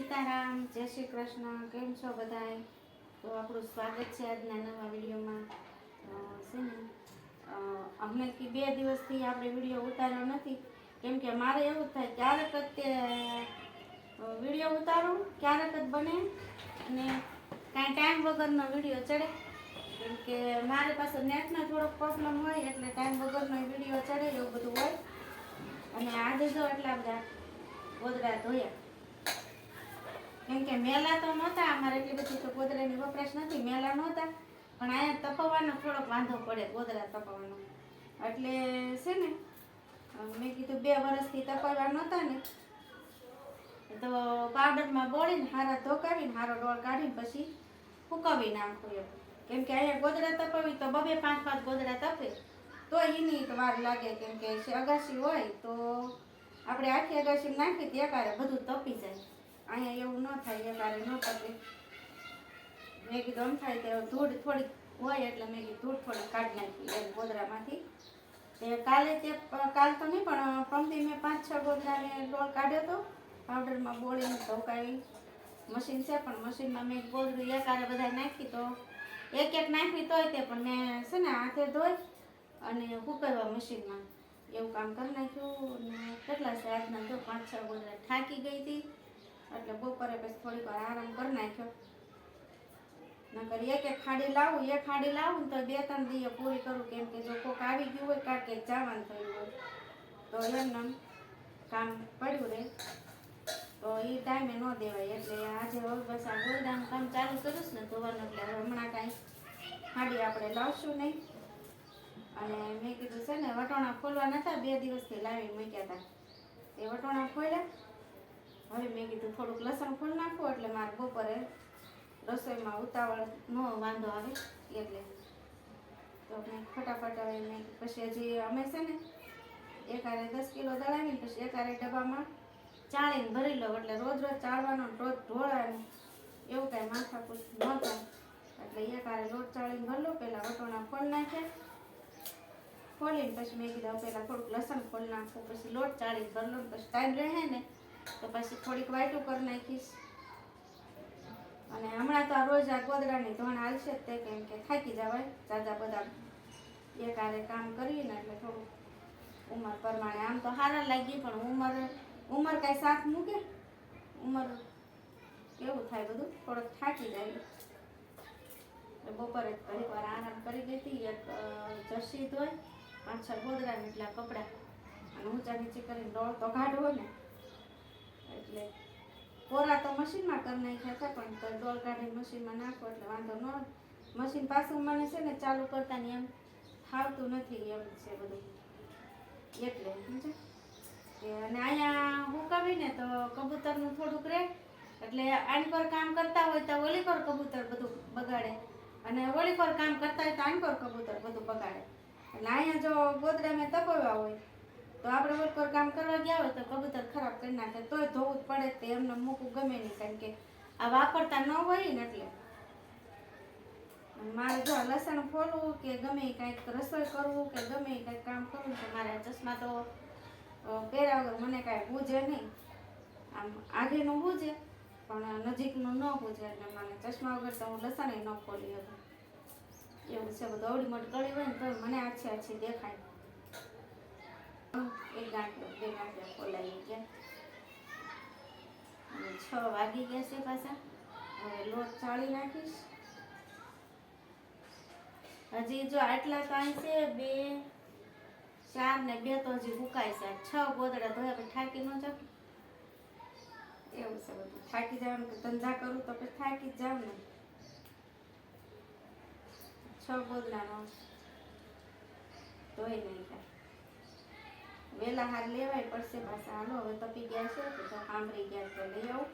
સીતારામ, જય શ્રી કૃષ્ણ, કેમ છો બધાય? તો આપણું સ્વાગત છે આજના નવા વિડીયોમાં. છે ને? અમને બે દિવસથી આપણે વીડિયો ઉતાર્યો નથી. કેમ કે મારે એવું થાય, ક્યારેક જ તે વીડિયો ઉતારું, ક્યારેક જ બને અને કાંઈ ટાઈમ વગરનો વીડિયો ચડે. કેમ કે મારી પાસે નેટનો થોડોક પ્રોબ્લેમ હોય, એટલે ટાઈમ વગરનો વીડિયો ચડે એવું બધું હોય. અને આજે જો એટલા બધા ગોદડા ધોયા કેમ કે મેલા તો નહોતા, અમારે એટલી બધી તો ગોદડાની વપરાશ નથી મેલા નહોતા. પણ અહીંયા તપાવવાનો થોડોક વાંધો પડે ગોદડા તપાવવાનો એટલે છે ને મેં કીધું બે વર્ષથી તપાવવા નહોતા ને. તો પાવડરમાં બોળીને હારા ધોકાવીને, હારો ડોળ કાઢીને પછી ફૂંકાવી નાખું એમ. કેમ કે અહીંયા ગોદડા તપાવી તો બબે પાંચ પાંચ ગોદડા તપે. તો એની વાર લાગે, કેમ કે અગાસી હોય તો આપણે આખી અગાસી નાખી કારે બધું તપી જાય. અહીંયા એવું ન થાય એકારે ન તપે મેં કીધું આમ થાય તો ધૂળ થોડીક હોય એટલે મેં કીધું ધૂળ થોડીક કાઢી નાખી એ ગોદરામાંથી. તે કાલે તે, કાલ તો નહીં, પણ પંપથી મેં પાંચ છ ગોદરાને ડોલ કાઢ્યો હતો પાવડરમાં બોળીને ધોકાવી. મશીન છે, પણ મશીનમાં મેં ગોદરું એકારે બધા નાખી તો, એક એક નાખી તોય તે, પણ મેં છે ને હાથે ધોઈ અને હુકવવા મશીનમાં. એવું કામ કરી નાખ્યું અને કેટલા છે આજના જો પાંચ છ ગોદરા થાકી ગઈ હતી. એટલે બપોરે પછી થોડીક વાર આરામ કરી નાખ્યો. નકર એક એક ખાડી લાવું, એક ખાડી લાવું તો બે ત્રણ દીએ પૂરી કરું. કેમ કે જો કોક આવી ગયું હોય કાંઈક ક્યાંક જવાનું થયું હોય. તો એમને કામ પડ્યું રહે. તો એ ટાઈમે ન દેવાય. એટલે આજે હવે બસ આ ગોલડાનું કામ ચાલુ કરીશ ને, ધોવાનું એટલે હમણાં કાંઈ ખાડી આપણે લાવશું નહીં. અને મેં કીધું છે ને, વટોણા ખોલવા નતા બે દિવસથી લાવી મૂક્યા હતા એ વટોણા ખોલ્યા. હવે મેં કીધું થોડુંક લસણ ખોલી નાખું, એટલે મારે બપોરે રસોઈમાં ઉતાવળ ન વાંધો આવે એટલે. તો મેં ફટાફટ હવે મેં પછી હજી અમે છે ને એકારે દસ કિલો દળાવીને પછી એકારે ડબ્બામાં ચાળીને ભરી લો એટલે રોજ રોજ ચાળવાનો રોજ ઢોળાનું એવું કાંઈ માથાકૂટ ન થાય. એટલે એકારે લોટ ચાળીને ભરી પહેલાં વટોણા ફોલ નાખ્યા ખોલીને પછી મેં કીધું પહેલાં થોડુંક લસણ ખોલી નાખું, પછી લોટ ચાળીને ભરી પછી ટાઈમ રહે ને તો પછી થોડીક વાટું કરી નાખીશ. અને હમણાં તો આ રોજ આ ગોદડાની ધોણ હાલશે જ તે કેમ કે થાકી જવાય. જાજા બધા એકારે કામ કરીને એટલે થોડું ઉંમર પ્રમાણે. આમ તો સારા લાગી, પણ ઉંમર ઉંમર કાંઈ સાથ મૂકે? ઉંમર કેવું થાય બધું? થોડોક થાકી જાય. એટલે બપોરે ઘડીક વાર આરામ કરી દેતી, એક જર્સી ધોઈ પાંચ છ ગોદડા એટલા કપડાં. અને ઊંચા નીચે કરીને ડોળ તો કાઢવો ને એટલે કોરા તો મશીનમાં કરી નાખ્યા હતા, પણ ડોલ કાઢીને મશીનમાં નાખો એટલે વાંધો ન મશીન પાછું મને છે ને ચાલુ કરતા ને એમ ફાવતું નથી એમ છે બધું. એટલે સમજે અને અહીંયા હુકાવીને તો કબૂતરનું થોડુંક રહે એટલે આની પર કામ કરતા હોય તો ઓલી પર કબૂતર બધું બગાડે. અને ઓલી પર કામ કરતા હોય તો આની પર કબૂતર બધું બગાડે. એટલે અહીંયા જો ગોદડા મેં તપાવ્યા હોય તો આપણે વર્કર કામ કરવા ગયા હોય તો કબૂતર ખરાબ કરી નાખે, તોય ધોવું જ પડે તે એમને મૂકવું ગમે નહીં, કારણ કે આ વાપરતા ન હોય ને એટલે. મારે જો લસણ ફોલવું કે ગમે કાંઈક રસોઈ કરવું કે ગમે કાંઈક કામ કરવું તો મારે ચશ્મા તો પહેર્યા વગર મને કાંઈ બૂજે નહીં. આમ આગળનું બૂજે, પણ નજીકનું ન બૂજે એટલે મને ચશ્મા વગર તો હું લસણ ન ખોલી શકું. એવું છે, બધું અવડી મોટી કળી હોય ને તો મને આછી આછી દેખાય એક ગાંઠો બે ગાંઠો ખોલાઈ ગયા અને છ વાગી ગયા છે પાછા. હવે લોટ ચાળી નાખીશ. હજી જો આટલા કાંઈ છે, બે, ચાર ને બે તો હજી ફૂકાય છે. છ ગોદડા ધોયા પછી થાકી ન જાવ એવું છે બધું. થાકી જવાનું ધંધા કરું તો પછી થાકી જ જાવ ને. છ ગોદડાનો ધોઈ નહીં થાય વેલા હાર લેવાય, પડશે પાછા હાલો. હવે તપી ગયા છે, તો સાંભળી ગયા તો લઈ આવું.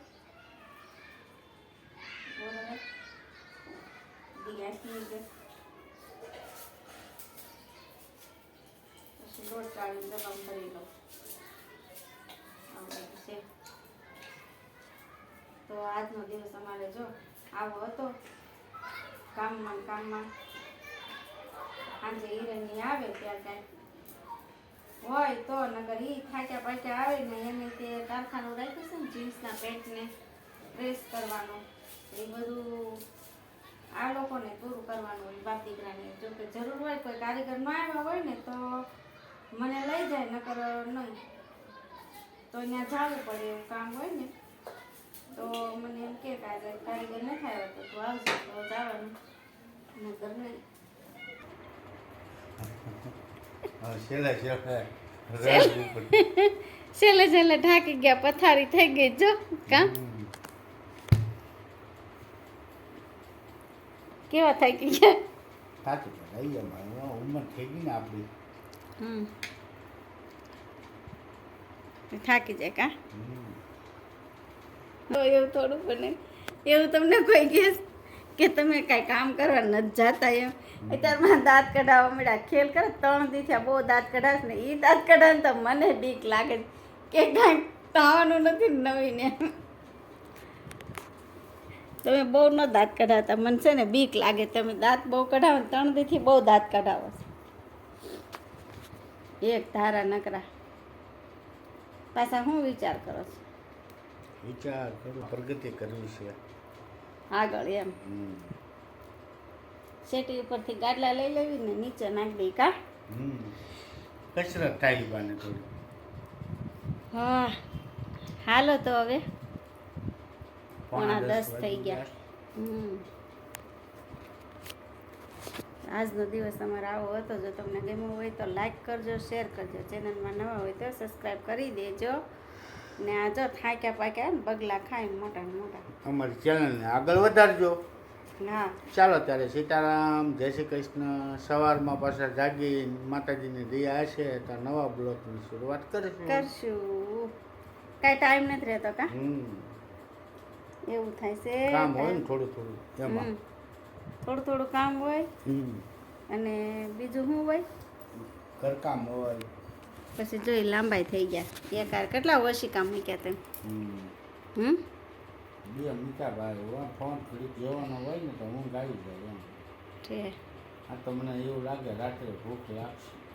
પછી લોટ ચાળીને દબાણ કરી લઉં. છે. તો આજનો દિવસ અમારે જો આવો હતો. કામમાં કામમાં. સાંજે હિરણની આવે, ત્યારે કાંઈ હોય તો નગર ઈ થાક્યા પાક્યા આવે ને એને તે કારખાનું રાખ્યું છે ને જીન્સના પેન્ટને પ્રેસ કરવાનો. એ બધું આ લોકોને પૂરું કરવાનું હોય બાપ દીકરાને. જો કે જરૂર હોય, કોઈ કારીગર આવ્યા હોય ને તો મને લઈ જાય, નકર નહીં. તો ત્યાં જવું પડે એવું કામ હોય ને, તો મને એમ કે કારીગર નથી આવ્યો તો તું આવજો, તો જવાનું. નગર નહીં હવે છેલ્લે છેલ્લે રસ ઉપર. છેલ્લે છેલ્લે ઢાકી ગયા પથારી થઈ ગઈ જો કા હમ. કેવા થાકી ગયા સાચું છે. રહી જાય મારે. હવે ઉંમર થઈ ગઈ ને આપણી હમ થાકી જાય કા હમ. તો એવું થોડું બને એવું તમને કોઈ કહે કે તમે કાંઈ કામ કરવા નથી જાતા એમ. અત્યારમાં દાંત કઢાવવા મળ્યા. ખેલ કરે ત્રણ દી થયા, બહુ દાંત કઢાવશ ને એ દાંત કઢાવે તો મને બીક લાગે કે કાંઈ થવાનું નથી નવીને તમે બહુ ન દાંત કઢાવતા. મને છે ને બીક લાગે. તમે દાંત બહુ કઢાવો ત્રણ દીથી બહુ દાંત કઢાવો એક ધારા નકરા. પાછા શું વિચાર કરો છો? વિચાર કરું. પ્રગતિ કરવી છે. આગળ એમ. શેટી ઉપરથી ગાડલા લઈ લેવી ને નીચે નાખી દઈ કા. કસરત થાય બાને થોડી. હા. હાલો તો હવે. પોણા દસ થઈ ગયા. હમ. આજનો દિવસ અમારો આવો હતો. જો તમને ગમ્યો હોય તો લાઈક કરજો શેર કરજો. ચેનલમાં નવા હોય તો સબસ્ક્રાઈબ કરી દેજો. ને આ જો થાક્યા પાક્યા ને બગલા ખાય મોટા મોટા. અમારી ચેનલને આગળ વધારજો. હા. ચાલો ત્યારે સીતારામ જય શ્રી કૃષ્ણ. સવારમાં પાછા જાગી માતાજીની દયા હશે તો નવા બ્લોકની શરૂઆત કરીશું. કરશું. કાંઈ ટાઈમ નથી રહેતો કા? એવું થાય છે કામ હોય ને થોડું થોડું એમાં. થોડું થોડું કામ હોય અને બીજું શું હોય? ઘરકામ હોય. પછી જોઈ લાંબાઈ થઈ ગયા. એક કાર કેટલા ઓછી કામ મૂક્યા તેમ? હમ. બે ભાઈ. ફોન કરી જવાનો હોય ને તો હું ગાઈ જાય એમ. આ તો મને એવું લાગે રાત્રે ભૂખ લાગશે